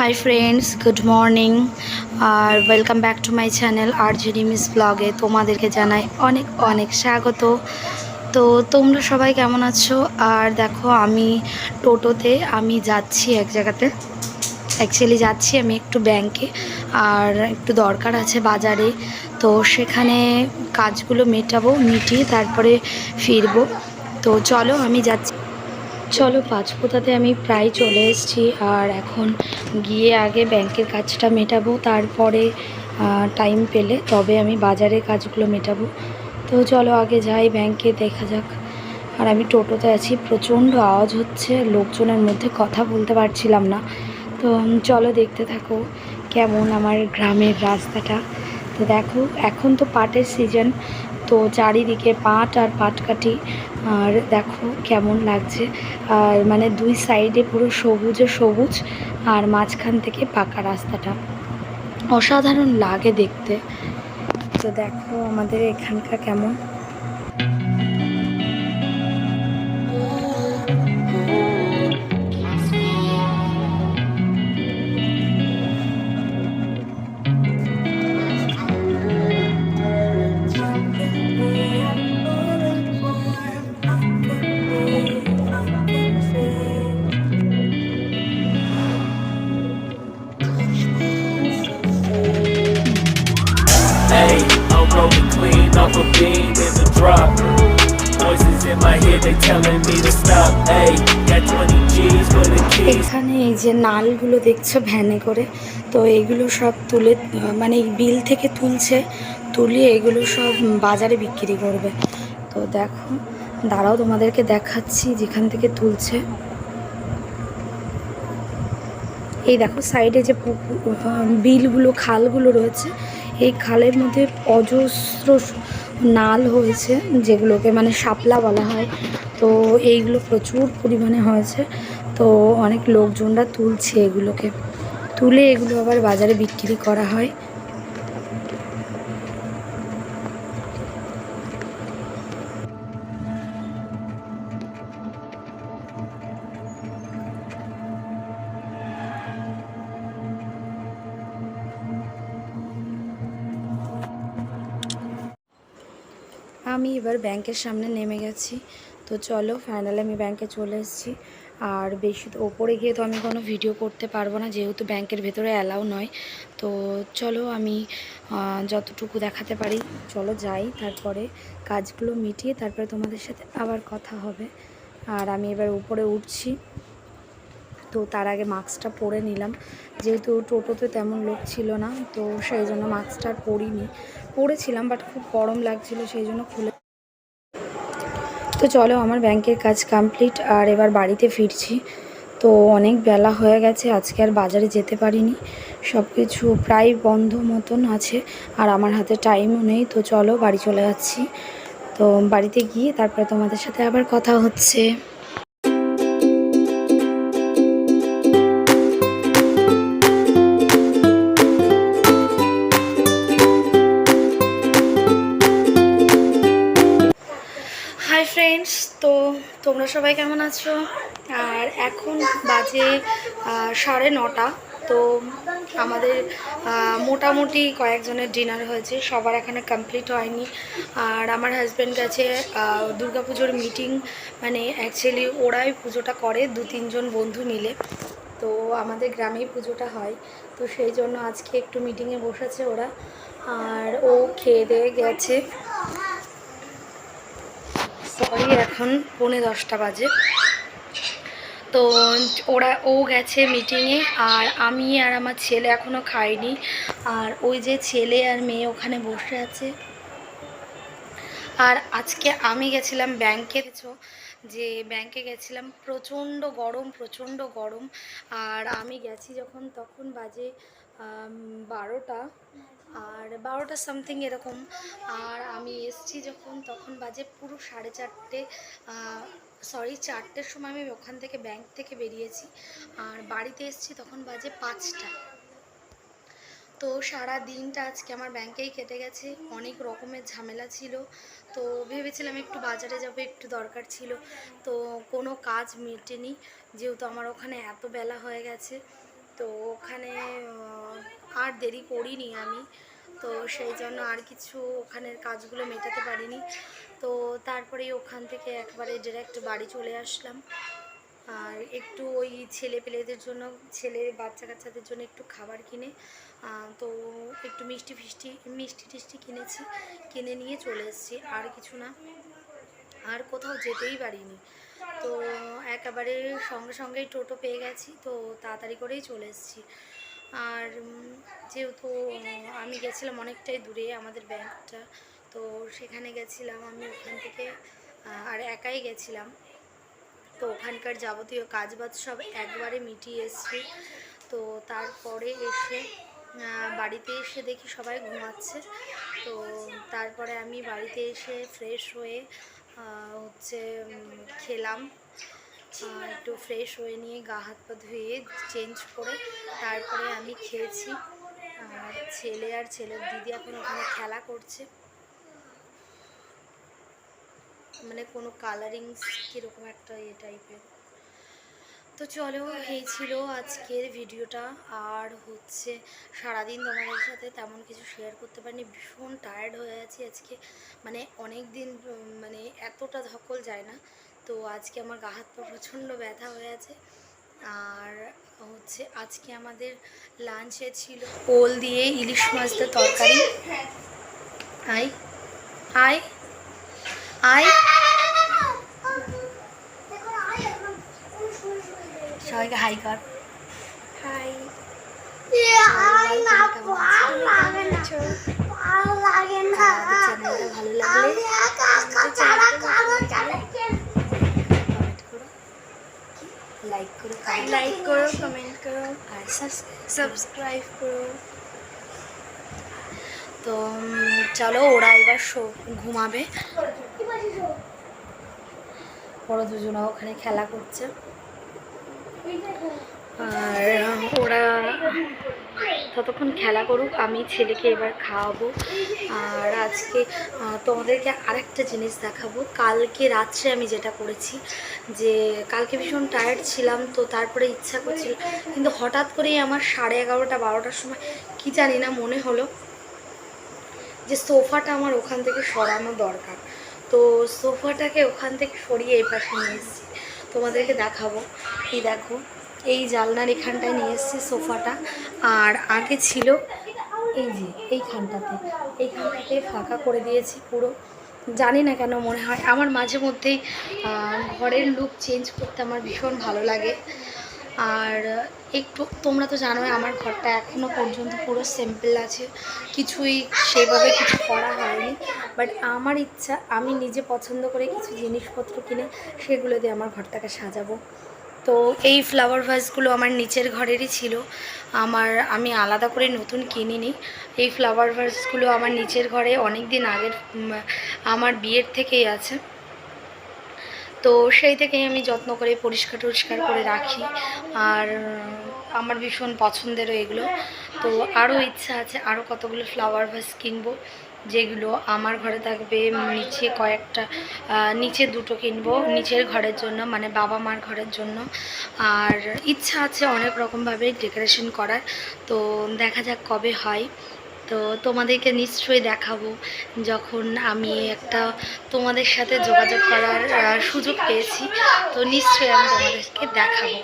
High friends good morning R welcome back to my channel R JD miss ব্লগে তোমাদেরকে জানাই অনেক অনেক স্বাগত। তো তোমরা সবাই কেমন আছো? আর দেখো, আমি টোটোতে আমি যাচ্ছি এক জায়গাতে। অ্যাকচুয়ালি যাচ্ছি আমি একটু ব্যাংকে আর একটু দরকার আছে বাজারে। তো সেখানে কাজগুলো মেটাবো, মিটিয়ে তারপরে ফিরবো। তো চলো আমি যাচ্ছি। চলো পাঁচপোতাতে আমি প্রায় চলে এসেছি। আর এখন গিয়ে আগে ব্যাংকের কাজটা মেটাবো, তারপরে টাইম পেলে তবে আমি বাজারের কাজগুলো মেটাবো। তো চলো, আগে যাই ব্যাংকে, দেখা যাক। আর আমি টোটোতে আছি, প্রচণ্ড আওয়াজ হচ্ছে, লোকজনের মধ্যে কথা বলতে পারছিলাম না। তো চলো, দেখতে থাকো কেমন আমার গ্রামের রাস্তাটা। তো দেখো, এখন তো পাটের সিজন তো চারিদিকে পাট আর পাটকাঠি, আর দেখো কেমন লাগছে। আর মানে দুই সাইডে পুরো সবুজে সবুজ, আর মাঝখান থেকে পাকা রাস্তাটা। অসাধারণ লাগে দেখতে। তো দেখো আমাদের এখানকার কেমন a beam in the drop. Voices in my head, they telling me to stop. Hey, got 20 G's for the keys. এখানে এই যে নালগুলো দেখছ ভ্যানে করে তো এগুলো সব তুলে মানে বিল থেকে তুলছে তুলিয়ে এগুলো সব বাজারে বিক্রি করবে তো দেখো দাঁড়াও তোমাদেরকে দেখাচ্ছি যেখান থেকে তুলছে এই দেখো সাইডে যে বিলগুলো খালগুলো রয়েছে এই খালের মধ্যে অজস্র নাল হয়েছে, যেগুলোকে মানে শাপলা বলা হয়। তো এইগুলো প্রচুর পরিমাণে হয়েছে। তো অনেক লোকজনরা তুলছে এগুলোকে। তুলে এগুলো আবার বাজারে বিক্রি করা হয়। আমি এবার ব্যাংকের সামনে নেমে গেছি। তো চলো ফাইনালি আমি ব্যাংকে চলে এসেছি। আর বেশি তো ওপরে গিয়ে তো আমি কোনো ভিডিও করতে পারব না, যেহেতু ব্যাংকের ভেতরে অ্যালাউ নয়। তো চলো আমি যতটুকু দেখাতে পারি, চলো যাই। তারপরে কাজগুলো মিটিয়ে তারপরে তোমাদের সাথে আবার কথা হবে। আর আমি এবার উপরে উঠছি। তো তার আগে মাস্কটা পরে নিলাম। যেহেতু টোটোতে তেমন লোক ছিল না, তো সেই জন্য মাস্কটা আর পরিনি। পরেছিলাম বাট খুব গরম লাগছিল, সেই জন্য খুলে তো চলো, আমার ব্যাংকের কাজ কমপ্লিট আর এবার বাড়িতে ফিরছি। তো অনেক বেলা হয়ে গেছে, আজকে আর বাজারে যেতে পারিনি। সব কিছু প্রায় বন্ধ মতন আছে, আর আমার হাতে টাইমও নেই, তো চলো বাড়ি চলে যাচ্ছি। তো বাড়িতে গিয়ে তারপরে তোমাদের সাথে আবার কথা হচ্ছে। ফ্রেন্ডস তো তোমরা সবাই কেমন আছো? আর এখন বাজে সাড়ে নটা, তো আমাদের মোটামুটি কয়েকজনের ডিনার হয়েছে, সবার এখানে কমপ্লিট হয়নি। আর আমার হাজব্যান্ড গেছে পুজোর মিটিং মানে অ্যাকচুয়ালি ওরাই পুজোটা করে, দু তিনজন বন্ধু মিলে। তো আমাদের গ্রামেই পুজোটা হয়, তো সেই জন্য আজকে একটু মিটিংয়ে বসেছে ওরা। আর ও খেয়ে দিয়ে গেছে। সরি, এখন পৌনে দশটা বাজে। তো ওরা, ও গেছে মিটিংয়ে আর আমি আর আমার ছেলে এখনও খাইনি। আর ওই যে ছেলে আর মেয়ে ওখানে বসে আছে। আর আজকে আমি গেছিলাম ব্যাংকে যে ব্যাংকে গেছিলাম, প্রচণ্ড গরম প্রচণ্ড গরম। আর আমি গেছি যখন, তখন বাজে বারোটা। আর বারোটা সামথিং এরকম। আর আমি এসছি যখন, তখন বাজে পুরো সাড়ে চারটে সরি চারটের সময় আমি ওখান থেকে ব্যাংক থেকে বেরিয়েছি। আর বাড়িতে এসছি তখন বাজে পাঁচটা। তো সারা দিনটা আজকে আমার ব্যাংকেই কেটে গেছে। অনেক রকমের ঝামেলা ছিল। তো ভেবেছিলাম একটু বাজারে যাব, একটু দরকার ছিল। তো কোনো কাজ মেটেনি। যেহেতু আমার ওখানে এত বেলা হয়ে গেছে, তো ওখানে আর দেরি করিনি আমি। তো সেই জন্য আর কিছু ওখানের কাজগুলো মেটাতে পারিনি। তো তারপরেই ওখান থেকে একবারে ডিরেক্ট বাড়ি চলে আসলাম। আর একটু ওই ছেলে পেলেদের জন্য, ছেলে বাচ্চা কাচ্চাদের জন্য একটু খাবার কিনে তো একটু মিষ্টি ফিষ্টি, মিষ্টি টিষ্টি কিনেছি, কিনে নিয়ে চলে এসেছি। আর কিছু না, আর কোথাও যেতেই পারিনি। তো একেবারে সঙ্গে সঙ্গেই টোটো পেয়ে গেছি, তো তাড়াতাড়ি করেই চলে এসেছি। আর যেহেতু আমি গেছিলাম অনেকটাই দূরে আমাদের ব্যাংকটা, তো সেখানে গেছিলাম আমি ওখান থেকে আর একাই গেছিলাম। তো ওখানকার যাবতীয় কাজবাজ সব একবারে মিটিয়ে এসছি। তো তারপরে এসে বাড়িতে এসে দেখি সবাই ঘুমাচ্ছে। তো তারপরে আমি বাড়িতে এসে ফ্রেশ হয়ে হচ্ছে খেলাম। একটু ফ্রেশ হয়ে নিয়ে গা হাত পা ধুয়ে চেঞ্জ করে তারপরে আমি খেয়েছি। আর ছেলে আর ছেলের দিদি এখন ওখানে খেলা করছে। মানে কোনো কালারিংস কীরকম একটা ইয়ে টাইপের তো চলো, এই ছিল আজকের ভিডিওটা। আর হচ্ছে সারাদিন তোমাদের সাথে তেমন কিছু শেয়ার করতে পারিনি। ভীষণ টায়ার্ড হয়ে আছি আজকে। মানে অনেক দিন মানে এতটা ধকল যায় না। তো আজকে আমার গা হাত পা প্রচণ্ড ব্যথা হয়ে আছে। আর হচ্ছে আজকে আমাদের লাঞ্চে ছিল ওল দিয়ে ইলিশ মাছ দিয়ে তরকারি। আই আই আই। সবাইকে হাই কর। হাই চ্যানেলটা ভালো লাগলে কমেন্ট করো লাইক করো লাইক করো কমেন্ট করো আর সাবস্ক্রাইব করো। তো চলো ওরা এবার শো ঘুমাবে। ওরা দুজনা ওখানে খেলা করছে। আর ওরা ততক্ষণ খেলা করুক, আমি ছেলেকে এবার খাওয়াবো। আর আজকে তোমাদেরকে আরেকটা জিনিস দেখাবো। কালকে রাত্রে আমি যেটা করেছি, যে কালকে ভীষণ টায়ার্ড ছিলাম, তো তারপরে ইচ্ছা করছিল, কিন্তু হঠাৎ করেই আমার সাড়ে এগারোটা, বারোটার সময়, কি জানি না মনে হলো, যে সোফাটা আমার ওখান থেকে সরানো দরকার। তো সোফাটাকে ওখান থেকে সরিয়ে এই পাশে নিয়ে এসেছি। তোমাদেরকে দেখাবো। এই দেখো এই জালনার এখানটায় নিয়ে এসেছি সোফাটা। আর আগে ছিল এই যে এইখানটাতে। এইখানটাতে ফাঁকা করে দিয়েছি পুরো। জানি না কেন মনে হয়। আমার মাঝে মধ্যেই ঘরের লুক চেঞ্জ করতে আমার ভীষণ ভালো লাগে। আর একটু, তোমরা তো জানোই আমার ঘরটা এখনও পর্যন্ত পুরো সিম্পল আছে। কিছুই সেভাবে কিছু করা হয়নি। বাট আমার ইচ্ছা, আমি নিজে পছন্দ করে কিছু জিনিসপত্র কিনে সেগুলো দিয়ে আমার ঘরটাকে সাজাবো। তো এই ফ্লাওয়ার ভাসগুলো আমার নিচের ঘরেরই ছিল। আমার, আমি আলাদা করে নতুন কিনিনি। এই ফ্লাওয়ার ভাসগুলো আমার নিচের ঘরে অনেক দিন আগের আমার বিয়ের থেকেই আছে। তো সেই থেকেই আমি যত্ন করে পরিষ্কার টরিষ্কার করে রাখি। আর আমার ভীষণ পছন্দেরও এগুলো। তো আরও ইচ্ছা আছে আরও কতগুলো ফ্লাওয়ার ভাস কিনবো। যেগুলো আমার ঘরে থাকবে, নিচে কয়েকটা নিচে দুটো কিনবো, নিচের ঘরের জন্য মানে বাবা মার ঘরের জন্য। আর ইচ্ছা আছে অনেক রকমভাবে ডেকোরেশন করার, তো দেখা যাক কবে হয়। তো তোমাদেরকে নিশ্চয়ই দেখাবো যখন আমি একটা তোমাদের সাথে যোগাযোগ করার সুযোগ পেয়েছি। তো নিশ্চয়ই আমি তোমাদেরকে দেখাবো।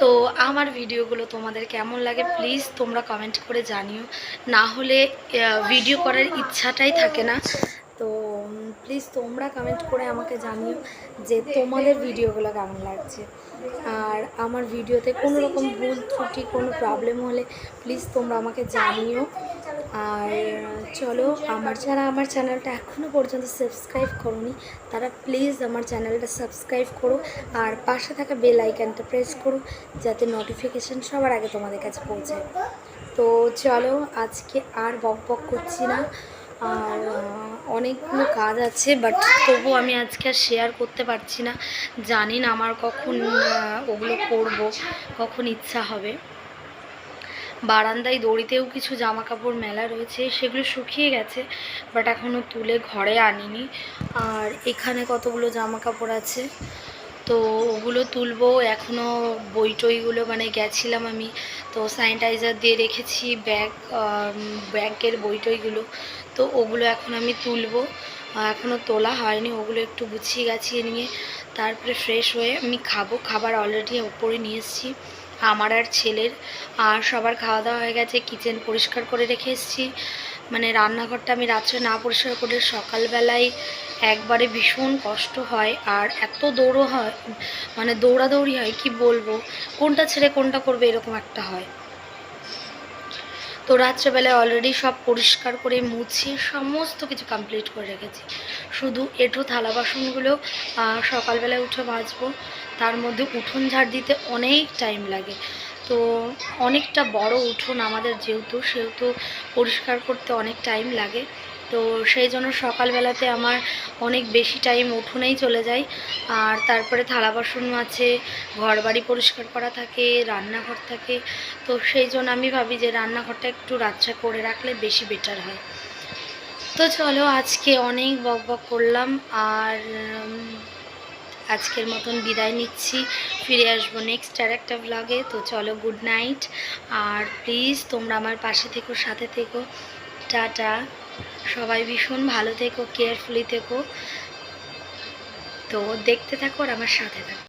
তো আমার ভিডিওগুলো তোমাদের কেমন লাগে প্লিজ তোমরা কমেন্ট করে জানিও। না হলে ভিডিও করার ইচ্ছাটাই থাকে না। তো প্লিজ তোমরা কমেন্ট করে আমাকে জানিও যে তোমাদের ভিডিওগুলো কেমন লাগছে। আর আমার ভিডিওতে কোনো রকম ভুল, ত্রুটি, কোনো প্রবলেম হলে প্লিজ তোমরা আমাকে জানিও। আর চলো, আমার যারা আমার চ্যানেলটা এখনও পর্যন্ত সাবস্ক্রাইব করোনি, তারা প্লিজ আমার চ্যানেলটা সাবস্ক্রাইব করো। আর পাশে থাকা বেল আইকনটা প্রেস করো, যাতে নোটিফিকেশান সবার আগে তোমাদের কাছে পৌঁছায়। তো চলো, আজকে আর বক বক করছি না। আর অনেকগুলো কাজ আছে বাট তবু আমি আজকে আর শেয়ার করতে পারছি না। জানি না আমার কখন ওগুলো করব, কখন ইচ্ছা হবে। বারান্দায় দড়িতেও কিছু জামা কাপড় মেলা রয়েছে, সেগুলো শুকিয়ে গেছে বাট এখনও তুলে ঘরে আনিনি। আর এখানে কতগুলো জামা কাপড় আছে? তো ওগুলো তুলবো। এখনও বই টইগুলো মানে গেছিলাম আমি। তো স্যানিটাইজার দিয়ে রেখেছি ব্যাগ ব্যাগের বই টইগুলো। তো ওগুলো এখন আমি তুলবো। এখনও তোলা হয়নি। ওগুলো একটু গুছিয়ে গাছিয়ে নিয়ে তারপরে ফ্রেশ হয়ে আমি খাব। খাবার অলরেডি ওপরে নিয়ে এসেছি। আমার আর ছেলের, আর সবার খাওয়া দাওয়া হয়ে গেছে। কিচেন পরিষ্কার করে রেখে এসেছি। মানে রান্নাঘরটা আমি রাত্রে না পরিষ্কার করে সকালবেলায় একবারে ভীষণ কষ্ট হয় আর এত দৌড়ো হয় মানে দৌড়াদৌড়ি হয়, কি বলব? কোনটা ছেড়ে কোনটা করবে এরকম একটা হয়। তো রাত্রেবেলায় অলরেডি সব পরিষ্কার করে মুছিয়ে সমস্ত কিছু কমপ্লিট করে রেখেছি। শুধু এঁঠো থালা বাসনগুলো সকালবেলায় উঠে মাজবো, তার মধ্যে উঠোন ঝাড় দিতে অনেক টাইম লাগে। তো অনেকটা বড় উঠোন আমাদের যেহেতু, সেহেতু পরিষ্কার করতে অনেক টাইম লাগে। তো সেই জন্য সকালবেলাতে আমার অনেক বেশি টাইম উঠোনেই চলে যায়। আর তারপরে থালা বাসন আছে ঘর বাড়ি পরিষ্কার করা থাকে, রান্নাঘর থাকে। তো সেই জন্য আমি ভাবি যে রান্নাঘরটা একটু রাত্রে করে রাখলে বেশি বেটার হয়। তো চলো আজকে অনেক বক বক করলাম আর আজকের মতন বিদায় নিচ্ছি। ফিরে আসব নেক্সট আর একটা ব্লগে তো চলো গুড নাইট আর প্লিজ তোমরা আমার পাশে থেকো, সাথে থেকো। টাটা। সবাই ভীষণ ভালো থেকো কেয়ারফুলি থেকো। তো দেখতে থাকো আর আমার সাথে থাকো।